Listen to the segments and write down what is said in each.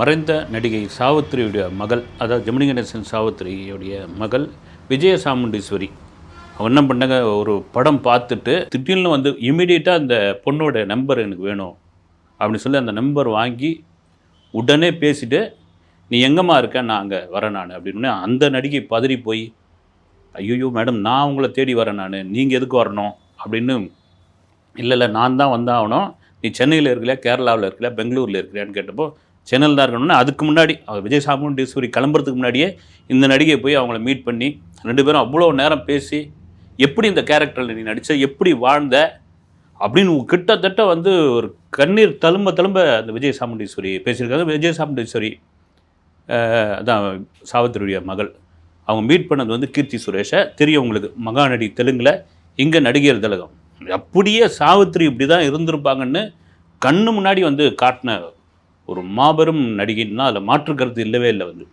மறைந்த நடிகை சாவித்திரியுடைய மகள் அதாவது ஜெமினி கணேசன் சாவித்திரியுடைய மகள் விஜய சாமுண்டீஸ்வரி அவன் என்ன பண்ணாங்க? ஒரு படம் பார்த்துட்டு திடீர்னு வந்து இமீடியட்டாக அந்த பொண்ணோட நம்பர் எனக்கு வேணும் அப்படின்னு சொல்லி அந்த நம்பர் வாங்கி உடனே பேசிட்டு நீ எங்கம்மா இருக்க? நான் அங்கே வரேன் நான். அப்படின்னு அந்த நடிகை பதறி போய் ஐயோ மேடம் நான் உங்களை தேடி வரேன் நான். நீங்கள் எதுக்கு வரணும்? அப்படின்னு இல்லை இல்லை நான் தான் வந்தாகணும். நீ சென்னையில் இருக்கலையா? கேரளாவில் இருக்கலையா? பெங்களூரில் இருக்கிறியான்னு கேட்டப்போ சேனல் தான் இருக்கணும்னா அதுக்கு முன்னாடி அவர் விஜய் சாமுண்டீஸ்வரி கிளம்புறதுக்கு முன்னாடியே இந்த நடிகை போய் அவங்கள மீட் பண்ணி ரெண்டு பேரும் அவ்வளோ நேரம் பேசி எப்படி இந்த கேரக்டரில் நீ நடித்த எப்படி வாழ்ந்த அப்படின்னு கிட்டத்தட்ட வந்து ஒரு கண்ணீர் தழும்ப தழும்ப அந்த விஜய் சாமுண்டீஸ்வரி பேசியிருக்காங்க. விஜய் சாமுண்டீஸ்வரி அதான் சாவித்திரியுடைய மகள். அவங்க மீட் பண்ணது வந்து கீர்த்தி சுரேஷை. தெரியும் உங்களுக்கு மகாநடி தெலுங்கில் இங்கே நடிகர் திலகம். அப்படியே சாவித்திரி இப்படி தான் இருந்திருப்பாங்கன்னு கண்ணு முன்னாடி வந்து காட்டின ஒரு மாபெரும் நடிகைன்னா அதில் மாற்று கருத்து இல்லவே இல்லை வந்து.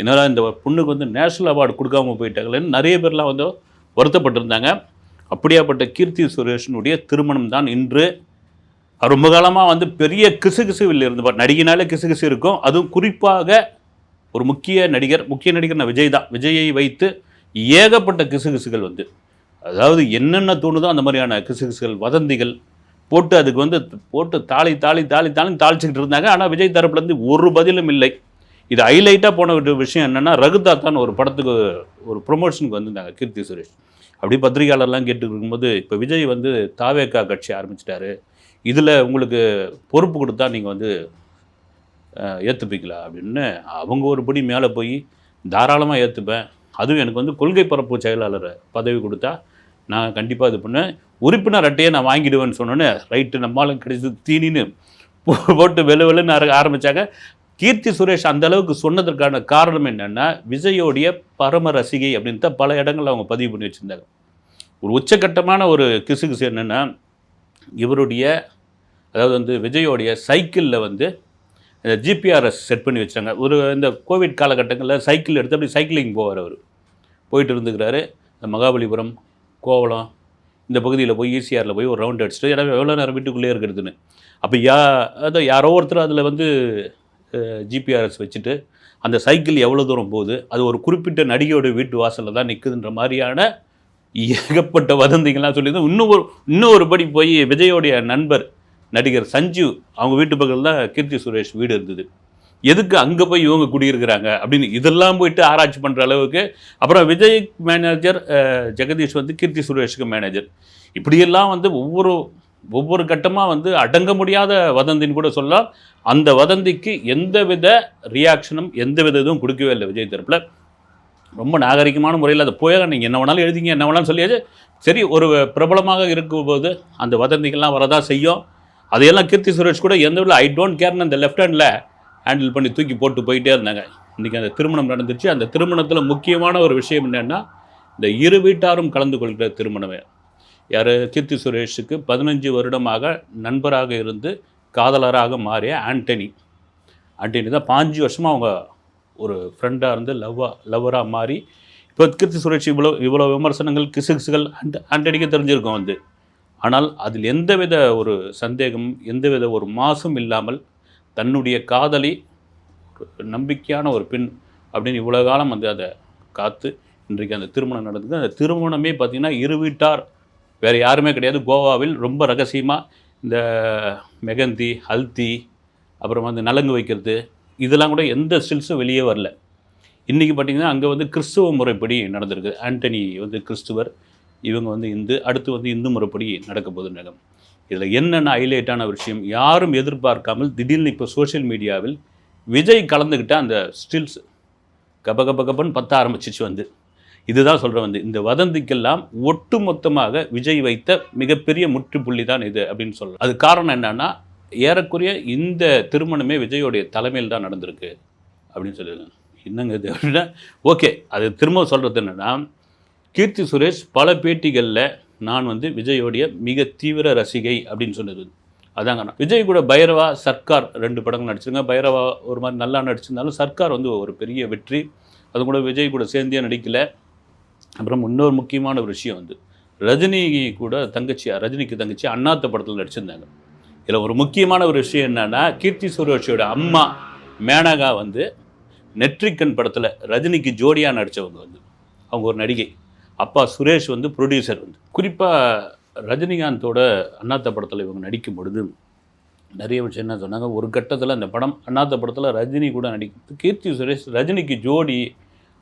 என்னால் இந்த பொண்ணுக்கு வந்து நேஷனல் அவார்டு கொடுக்காம போயிட்டாங்களேன்னு நிறைய பேர்லாம் வந்து வருத்தப்பட்டிருந்தாங்க. அப்படியாப்பட்ட கீர்த்தி சுரேஷனுடைய திருமணம் தான் இன்று. ரொம்ப காலமாக வந்து பெரிய கிசுகிசுவில் இருந்து நடிகைனாலே கிசுகிசு இருக்கும். அதுவும் குறிப்பாக ஒரு முக்கிய நடிகர் முக்கிய நடிகர் நான் விஜய் தான். விஜயை வைத்து ஏகப்பட்ட கிசுகிசுகள் வந்து. அதாவது என்னென்ன தோணுதோ அந்த மாதிரியான கிசுகிசுகள் வதந்திகள் போட்டு அதுக்கு வந்து போட்டு தாளி தாளி தாளி தாளி தாளிச்சுக்கிட்டு இருந்தாங்க. ஆனால் விஜய் தரப்புலேருந்து ஒரு பதிலும் இல்லை. இது ஹைலைட்டாக போன விஷயம் என்னென்னா ரகுதாத்தான்னு ஒரு படத்துக்கு ஒரு ப்ரொமோஷனுக்கு வந்திருந்தாங்க கீர்த்தி சுரேஷ். அப்படி பத்திரிகையாளர்லாம் கேட்டு இருக்கும்போது இப்போ விஜய் வந்து தாவேக்கா கட்சி ஆரம்பிச்சிட்டாரு. இதில் உங்களுக்கு பொறுப்பு கொடுத்தா நீங்கள் வந்து ஏற்றுப்பீங்களா அப்படின்னு அவங்க ஒரு படி மேலே போய் தாராளமாக ஏற்றுப்பேன் அதுவும் எனக்கு வந்து கொள்கை பரப்பு செயலாளர் பதவி கொடுத்தா நான் கண்டிப்பாக இது பண்ணேன் உறுப்பினர் அட்டையை நான் வாங்கிடுவேன்னு சொன்னோன்னே ரைட்டு நம்மளும் கிடைச்சது தீனின்னு போட்டு வெளு வெளுன்னு ஆரம்பித்தாங்க கீர்த்தி சுரேஷ் அந்த அளவுக்கு சொன்னதற்கான காரணம் என்னென்னா விஜயோடைய பரம ரசிகை அப்படின்னு தான் பல இடங்களில் அவங்க பதிவு பண்ணி வச்சுருந்தாங்க. ஒரு உச்சக்கட்டமான ஒரு கிசுகிசு என்னென்னா இவருடைய அதாவது வந்து விஜயோடைய சைக்கிளில் வந்து ஜிபிஆர்எஸ் செட் பண்ணி வச்சாங்க. ஒரு இந்த கோவிட் காலகட்டங்களில் சைக்கிள் எடுத்து அப்படி சைக்கிளிங் போவார் அவர். போயிட்டு இருந்துக்கிறாரு. இந்த மகாபலிபுரம் கோவலம் இந்த பகுதியில் போய் ஈசிஆரில் போய் ஒரு ரவுண்ட் அடிச்சுட்டு ஏன்னா எவ்வளோ நேரம் வீட்டுக்குள்ளே இருக்கிறதுன்னு. அப்போ யா அதை யாரோ ஒருத்தர் அதில் வந்து ஜிபிஆர்எஸ் வச்சுட்டு அந்த சைக்கிள் எவ்வளோ தூரம் போகுது அது ஒரு குறிப்பிட்ட நடிகையோட வீட்டு வாசலில் தான் நிற்குதுன்ற மாதிரியான ஏகப்பட்ட வதந்திகள்லாம் சொல்லியிருந்தோம் இன்னும் ஒரு இன்னும் ஒரு படி போய் விஜயோடைய நண்பர் நடிகர் சஞ்சீவ் அவங்க வீட்டு பக்கத்தில் தான் கீர்த்தி சுரேஷ் வீடு இருந்தது. எதுக்கு அங்கே போய் இவங்க குடியிருக்கிறாங்க? அப்படின்னு இதெல்லாம் போயிட்டு ஆராய்ச்சி பண்ணுற அளவுக்கு அப்புறம் விஜய் மேனேஜர் ஜெகதீஷ் வந்து கீர்த்தி சுரேஷுக்கு மேனேஜர் இப்படியெல்லாம் வந்து ஒவ்வொரு ஒவ்வொரு கட்டமாக வந்து அடங்க முடியாத வதந்தின்னு கூட சொல்லலாம். அந்த வதந்திக்கு எந்த வித ரியாக்ஷனும் எந்த வித இதுவும் கொடுக்கவே இல்லை விஜய் தரப்பில். ரொம்ப நாகரிகமான முறையில் அதை போய் நீங்கள் என்ன வேணாலும் எழுதிங்க என்ன வேணாலும் சொல்லியாச்சு. சரி ஒரு பிரபலமாக இருக்கும்போது அந்த வதந்திகள்லாம் வரதான் செய்யும். அதையெல்லாம் கீர்த்தி சுரேஷ் கூட எந்த வித ஐ டோன்ட் கேர்னு அந்த லெஃப்ட் ஹேண்டில் ஹேண்டில் பண்ணி தூக்கி போட்டு போயிட்டே இருந்தாங்க. இன்றைக்கி அந்த திருமணம் நடந்துச்சு அந்த திருமணத்தில் முக்கியமான ஒரு விஷயம் என்னென்னா இந்த இரு வீட்டாரும் கலந்து கொள்கிற திருமணமே. யார்? கீர்த்தி சுரேஷுக்கு பதினஞ்சு வருடமாக நண்பராக இருந்து காதலராக மாறிய ஆண்டனி. ஆண்டனி தான் பாஞ்சு வருஷமாக அவங்க ஒரு ஃப்ரெண்டாக இருந்து லவ்வா லவ்வராக மாறி இப்போ கீர்த்தி சுரேஷ் இவ்வளோ இவ்வளோ விமர்சனங்கள் கிசுகிசுகள் ஆண்ட ஆண்டனிக்கு தெரிஞ்சிருக்கும் வந்து. ஆனால் அதில் எந்தவித ஒரு சந்தேகம் எந்தவித ஒரு மாசும் இல்லாமல் தன்னுடைய காதலி நம்பிக்கையான ஒரு பெண் அப்படின்னு இவ்வளோ காலம் வந்து அதை காத்து இன்றைக்கு அந்த திருமணம் நடந்தது. அந்த திருமணமே பார்த்திங்கன்னா இரு வீட்டார் வேறு யாருமே கிடையாது. கோவாவில் ரொம்ப ரகசியமாக இந்த மெகந்தி ஹல்தி அப்புறம் வந்து நலங்கு வைக்கிறது இதெல்லாம் கூட எந்த ஸ்டில்ஸும் வெளியே வரல. இன்றைக்கி பார்த்திங்கன்னா அங்கே வந்து கிறிஸ்துவ முறைப்படி நடந்திருக்கு. ஆண்டனி வந்து கிறிஸ்துவர் இவங்க வந்து இந்து அடுத்து வந்து இந்து முறைப்படி நடக்க போகுது நகம் இதில் என்னென்ன ஹைலைட்டான விஷயம் யாரும் எதிர்பார்க்காமல் திடீர்னு இப்போ சோஷியல் மீடியாவில் விஜய் கலந்துக்கிட்ட அந்த ஸ்டில்ஸ் கப கப கபன்னு பத்த ஆரம்பிச்சிச்சு வந்து. இதுதான் சொல்கிறேன் வந்து. இந்த வதந்திக்கெல்லாம் ஒட்டுமொத்தமாக விஜய் வைத்த மிகப்பெரிய முற்றுப்புள்ளி தான் இது அப்படின்னு சொல்லலாம். அது காரணம் என்னன்னா ஏறக்குறைய இந்த திருமணமே விஜயோடைய தலைமையில் தான் நடந்திருக்கு அப்படின்னு சொல்லியிருக்காங்க. என்னங்க இது அப்படின்னா ஓகே அது திரும்ப சொல்கிறது என்னென்னா கீர்த்தி சுரேஷ் பல பேட்டிகளில் நான் வந்து விஜயோடைய மிக தீவிர ரசிகை அப்படின்னு சொன்னது. அதாங்க நான். விஜய் கூட பைரவா சர்க்கார் ரெண்டு படங்கள் நடிச்சிருங்க பைரவா ஒரு மாதிரி நல்லா நடிச்சிருந்தாலும் சர்க்கார் வந்து ஒரு பெரிய வெற்றி. அது கூட விஜய் கூட சேர்ந்தே நடிக்கல? அப்புறம் இன்னொரு முக்கியமான ஒரு விஷயம் வந்து ரஜினி கூட தங்கச்சியாக ரஜினிக்கு தங்கச்சி அண்ணாத்த படத்தில் நடிச்சிருந்தாங்க. இதில் ஒரு முக்கியமான ஒரு விஷயம் என்னென்னா கீர்த்தி சுரேஷியோட அம்மா மேனகா வந்து நெற்றிக்கன் படத்தில் ரஜினிக்கு ஜோடியாக நடித்தவங்க வந்து அவங்க ஒரு நடிகை. அப்பா சுரேஷ் வந்து ப்ரொடியூசர் வந்து. குறிப்பாக ரஜினிகாந்தோட அண்ணாத்த படத்தில் இவங்க நடிக்கும் பொழுது நிறைய விஷயம் என்ன சொன்னாங்க? ஒரு கட்டத்தில் அந்த படம் அண்ணாத்த படத்தில் ரஜினி கூட நடிக்கிறது கீர்த்தி சுரேஷ் ரஜினிக்கு ஜோடி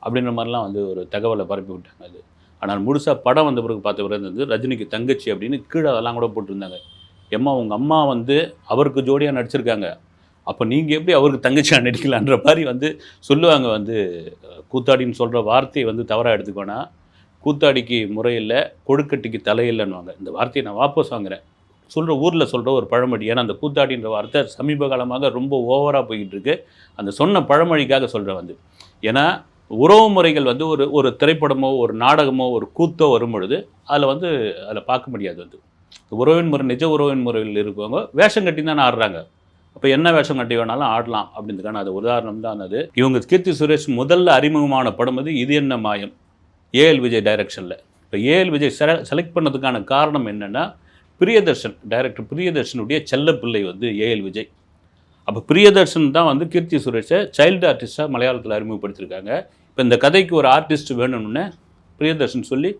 அப்படின்ற மாதிரிலாம் வந்து ஒரு தகவலை பரப்பி விட்டாங்க அது. ஆனால் முழுசாக படம் வந்த பிறகு பார்த்த பிறகு வந்து ரஜினிக்கு தங்கச்சி அப்படின்னு கீழே அதெல்லாம் கூட போட்டிருந்தாங்க. எம்மா உங்கள் அம்மா வந்து அவருக்கு ஜோடியாக நடிச்சிருக்காங்க. அப்போ நீங்கள் எப்படி அவருக்கு தங்கச்சியாக நடிக்கலான்ற மாதிரி வந்து சொல்லுவாங்க வந்து கூத்தாடின்னு சொல்கிற வார்த்தையை வந்து தவறாக எடுத்துக்கோனா கூத்தாடிக்கு முறையில் கொழுக்கட்டிக்கு தலையில்லைன்னுவாங்க. இந்த வார்த்தையை நான் வாபஸ் வாங்குறேன். சொல்கிற ஊரில் சொல்கிற ஒரு பழமொழி. ஏன்னா அந்த கூத்தாடின்ற வார்த்தை சமீப காலமாக ரொம்ப ஓவராக போய்கிட்டு இருக்கு அந்த சொன்ன பழமொழிக்காக சொல்கிறேன் வந்து. ஏன்னா உறவு முறைகள் வந்து ஒரு ஒரு திரைப்படமோ ஒரு நாடகமோ ஒரு கூத்தோ வரும் பொழுது அதில் வந்து அதில் பார்க்க முடியாது வந்து. உறவின் முறை நிஜ உறவின் முறையில் இருக்கவங்க வேஷம் கட்டி தானே ஆடுறாங்க. அப்போ என்ன வேஷம் கட்டி வேணாலும் ஆடலாம் அப்படின்றதுக்கான அது உதாரணம் தான் அது. இவங்க கீர்த்தி சுரேஷ் முதல்ல அறிமுகமான படம் வந்து இது என்ன மாயம்? ஏஎல் விஜய் டைரக்ஷனில் இப்போ ஏஎல் விஜய் செல செலக்ட் பண்ணதுக்கான காரணம் என்னென்னா பிரியதர்ஷன் டைரக்டர் பிரியதர்ஷனுடைய செல்லப்பிள்ளை வந்து ஏஎல் விஜய். அப்போ பிரியதர்ஷன் தான் வந்து கீர்த்தி சுரேஷை சைல்டு ஆர்டிஸ்ட்டாக மலையாளத்தில் அறிமுகப்படுத்தியிருக்காங்க இப்போ இந்த கதைக்கு ஒரு ஆர்டிஸ்ட் வேணும்னு பிரியதர்ஷன் சொல்லி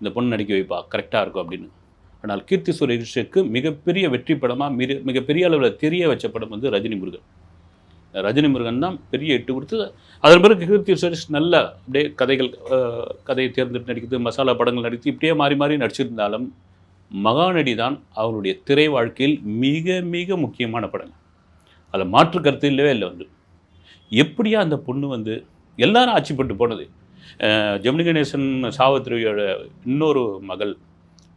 இந்த பொண்ணு நடிக்க வைப்பா கரெக்டாக இருக்கும் அப்படின்னு. ஆனால் கீர்த்தி சுரேஷுக்கு மிகப்பெரிய வெற்றி படமாக மிக மிகப்பெரிய அளவில் தெரிய வச்ச படம் வந்து ரஜினி முருகன். ரஜினி முருகன் தான் பெரிய எட்டு கொடுத்து அதன் பிறகு கீர்த்தி சுரேஷ் நல்ல அப்படியே கதைகள் கதையை தேர்ந்தெடுத்து நடிக்கிறது மசாலா படங்கள் நடித்து இப்படியே மாறி மாறி நடிச்சிருந்தாலும் மகாநடி தான் அவருடைய திரை வாழ்க்கையில் மிக மிக முக்கியமான படம் அதில் மாற்று கருத்து இல்லவே இல்லை வந்து எப்படியா அந்த பொண்ணு வந்து எல்லாரும் ஆட்சிப்பட்டு போனது. ஜெமினி கணேசன் சாவித்திரியோட இன்னொரு மகள்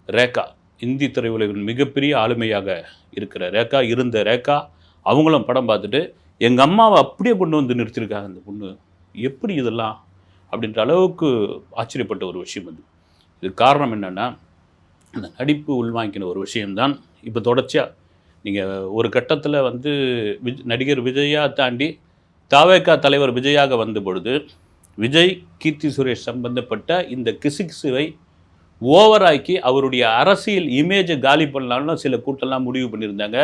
ரேகா இந்தி திரையுலகின் மிகப்பெரிய ஆளுமையாக இருக்கிற ரேகா இருந்த ரேகா அவங்களும் படம் பார்த்துட்டு எங்கள் அம்மாவை அப்படியே கொண்டு வந்து நிறுத்தியிருக்காங்க அந்த பொண்ணு. எப்படி இதெல்லாம் அப்படின்ற அளவுக்கு ஆச்சரியப்பட்ட ஒரு விஷயம் அது. இது காரணம் என்னென்னா அந்த நடிப்பு உள்வாங்கின ஒரு விஷயம்தான். இப்போ தொடர்ச்சியாக நீங்கள் ஒரு கட்டத்தில் வந்து விஜ் நடிகர் விஜயா தாண்டி தாவேக்கா தலைவர் விஜயாக வந்த பொழுது விஜய் கீர்த்தி சுரேஷ் சம்பந்தப்பட்ட இந்த கிசுகிசுவை ஓவராக்கி அவருடைய அரசியல் இமேஜை காலி பண்ணலாம்னு சில கூட்டம்லாம் முடிவு பண்ணியிருந்தாங்க.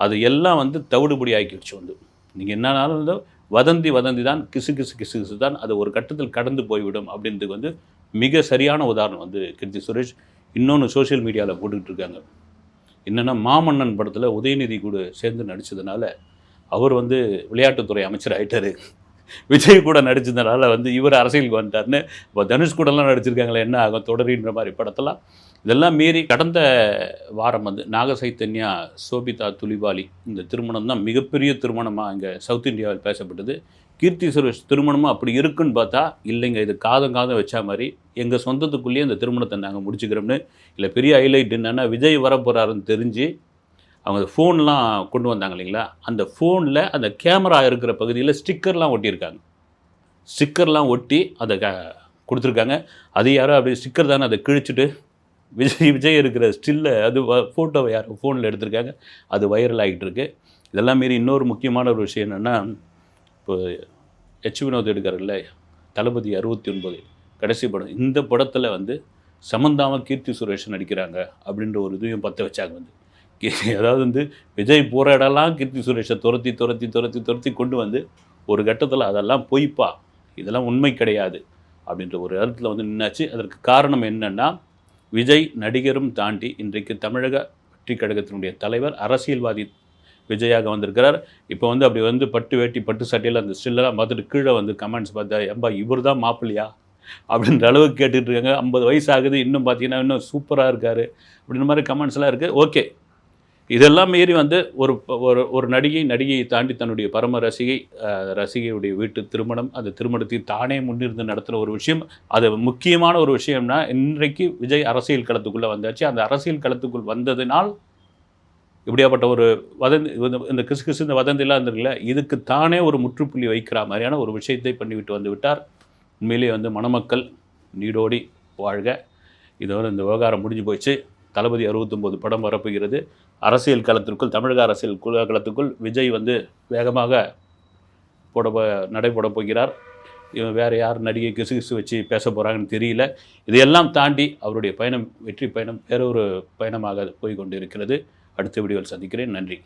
அது எல்லாம் வந்து தவிடுபடி ஆக்கிடுச்சு வந்து நீங்கள் என்னன்னாலும் வந்து வதந்தி வதந்தி தான் கிசு கிசு கிசு கிசு தான் அது ஒரு கட்டத்தில் கடந்து போய்விடும் அப்படின்றதுக்கு வந்து மிக சரியான உதாரணம் வந்து கீர்த்தி சுரேஷ். இன்னொன்று சோஷியல் மீடியாவில் போட்டுக்கிட்டு இருக்காங்க. என்னென்னா மாமன்னன் படத்தில் உதயநிதி கூட சேர்ந்து நடித்ததுனால அவர் வந்து விளையாட்டுத்துறை அமைச்சர் ஆகிட்டார் விஜய் கூட நடிச்சதுனால வந்து இவர் அரசியலுக்கு வந்துட்டாருன்னு. இப்போ தனுஷ் கூடலாம் நடிச்சிருக்காங்களே என்ன ஆகும் தொடரின்ற மாதிரி படத்தெல்லாம். இதெல்லாம் மீறி கடந்த வாரம் வந்து நாக சைத்தன்யா சோபிதா துலிபாலி இந்த திருமணம் தான் மிகப்பெரிய திருமணமாக இங்கே சவுத் இந்தியாவில் பேசப்பட்டது. கீர்த்தி சுரேஷ் திருமணமும் அப்படி இருக்குன்னு பார்த்தா இல்லைங்க இது காதம் காதம் வச்சா மாதிரி எங்கள் சொந்தத்துக்குள்ளேயே இந்த திருமணத்தை நாங்கள் முடிச்சுக்கிறோம்னு இல்லை பெரிய ஹைலைட் என்னென்னா விஜய் வரப்போகிறாருன்னு தெரிஞ்சு அவங்க ஃபோன்லாம் கொண்டு வந்தாங்க இல்லைங்களா? அந்த ஃபோனில் அந்த கேமரா இருக்கிற பகுதியில் ஸ்டிக்கர்லாம் ஒட்டியிருக்காங்க. ஸ்டிக்கர்லாம் ஒட்டி அதை க கொடுத்துருக்காங்க. அது யாரோ அப்படி ஸ்டிக்கர் தானே அதை கிழிச்சிட்டு விஜய் விஜய் இருக்கிற ஸ்டில்லை அது ஃபோட்டோவை யாரும் ஃபோனில் எடுத்திருக்காங்க. அது வைரல் ஆகிட்டு இருக்கு இதெல்லாம் மீறி இன்னொரு முக்கியமான ஒரு விஷயம் என்னென்னா இப்போ எச் வினோத் எடுக்கிறார்ல தளபதி அறுபத்தி ஒன்பது கடைசி படம். இந்த படத்தில் வந்து சமந்தாவும் கீர்த்தி சுரேஷ் நடிக்கிறாங்க அப்படின்ற ஒரு இதையும் பற்ற வச்சாங்க வந்து. அதாவது வந்து விஜய் போகிற இடம்லாம் கீர்த்தி சுரேஷை துரத்தி துரத்தி துரத்தி துரத்தி கொண்டு வந்து ஒரு கட்டத்தில் அதெல்லாம் பொய்ப்பா இதெல்லாம் உண்மை கிடையாது அப்படின்ற ஒரு இடத்துல வந்து நின்னாச்சு. அதற்கு காரணம் என்னென்னா விஜய் நடிகரும் தாண்டி இன்றைக்கு தமிழக வெற்றி கழகத்தினுடைய தலைவர் அரசியல்வாதி விஜயாக வந்திருக்கிறார். இப்போ வந்து அப்படி வந்து பட்டு வேட்டி பட்டு சட்டையில் அந்த ஸ்டில்லெல்லாம் பார்த்துட்டு கீழே வந்து கமெண்ட்ஸ் பார்த்தா எம்பா இவர் தான் மாப்பிள்ளையா? அப்படின்ற அளவுக்கு கேட்டுட்டு இருக்காங்க. ஐம்பது வயசு ஆகுது. இன்னும் பார்த்தீங்கன்னா இன்னும் சூப்பராக இருக்காரு. அப்படின்ற மாதிரி கமெண்ட்ஸ்லாம் இருக்குது ஓகே இதெல்லாம் மீறி வந்து ஒரு ஒரு ஒரு நடிகை நடிகையை தாண்டி தன்னுடைய பரம ரசிகை ரசிகையுடைய வீட்டு திருமணம் அந்த திருமணத்தை தானே முன்னிருந்து நடத்துகிற ஒரு விஷயம். அது முக்கியமான ஒரு விஷயம்னா இன்றைக்கு விஜய் அரசியல் களத்துக்குள்ளே வந்தாச்சு. அந்த அரசியல் களத்துக்குள் வந்ததினால் இப்படியாப்பட்ட ஒரு வதந்தி இந்த- இந்த கிசு கிசு இந்த வதந்திலாம் இருந்திருக்குல்ல இதுக்கு தானே ஒரு முற்றுப்புள்ளி வைக்கிற மாதிரியான ஒரு விஷயத்தை பண்ணிவிட்டு வந்து விட்டார். உண்மையிலேயே வந்து மணமக்கள் நீடோடி வாழ்க. இதோட இந்த விவகாரம் முடிஞ்சு போயிடுச்சு தளபதி அறுபத்தொம்போது படம் வரப்போகிறது. அரசியல் களத்திற்குள் தமிழக அரசியல் குல- களத்துக்குள் விஜய் வந்து வேகமாக போட போ- நடைபோட போகிறார். இவன் வேறு யார் நடிகை கிசு கிசு வச்சு பேச போகிறாங்கன்னு தெரியல. இதையெல்லாம் தாண்டி அவருடைய பயணம் வெற்றி பயணம் வேறொரு பயணமாக போய் கொண்டிருக்கிறது அடுத்த வீடியோவில் சந்திக்கிறேன். நன்றி.